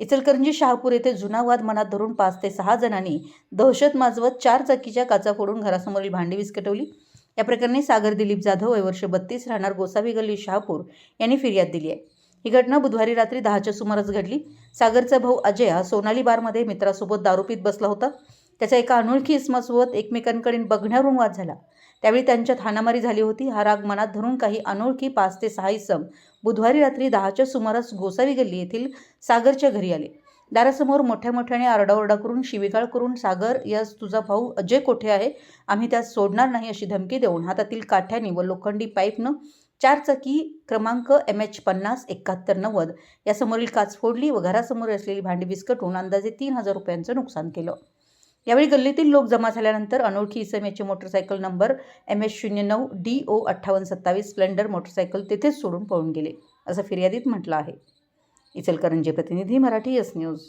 इचलकरंजी शहापूर येथे जुना वाद मनात धरून पाच ते सहा जणांनी दहशत माजवत चार चाकीच्या काचा फोडून घरासमोरील भांडी विस्कटवली. या प्रकरणी सागर दिलीप जाधव वय वर्ष बत्तीस राहणार गोसावी गल्ली शहापूर यांनी फिर्याद दिली आहे. ही घटना बुधवारी रात्री दहाच्या सुमारास घडली. सागरचा भाऊ अजय हा सोनाली बारमध्ये मित्रासोबत दारू पीत बसला होता. त्याचा एका अनोळखी इसमासोबत एकमेकांकडे बघण्यावरून वाद झाला. त्यावेळी त्यांच्यात हाणामारी झाली होती. हा राग मनात धरून काही अनोळखी पाच ते सहा इसम बुधवारी रात्री दहाच्या सुमारास गोसावी गल्ली येथील सागरच्या घरी आले. दारासमोर मोठ्या मोठ्याने आरडाओरडा करून शिवीगाळ करून सागर यास तुझा भाऊ अजय कोठे आहे? आम्ही त्यास सोडणार नाही अशी धमकी देऊन हातातील काठ्याने व लोखंडी पाईपनं चार चाकी क्रमांक एम एच पन्नास एकाहत्तर नव्वद यासमोरील काच फोडली व घरासमोर असलेली भांडी विस्कटून अंदाजे तीन हजार रुपयांचं नुकसान केलं. यावेळी गल्लीतील लोक जमा झाल्यानंतर अनोळखी इसम याची मोटरसायकल नंबर एम एच शून्य नऊ डी ओ अठ्ठावन्न सत्तावीस स्प्लेंडर मोटरसायकल तिथेच सोडून पळून गेले असं फिर्यादीत म्हटलं आहे. इचलकरंजी प्रतिनिधी मराठी एस न्यूज.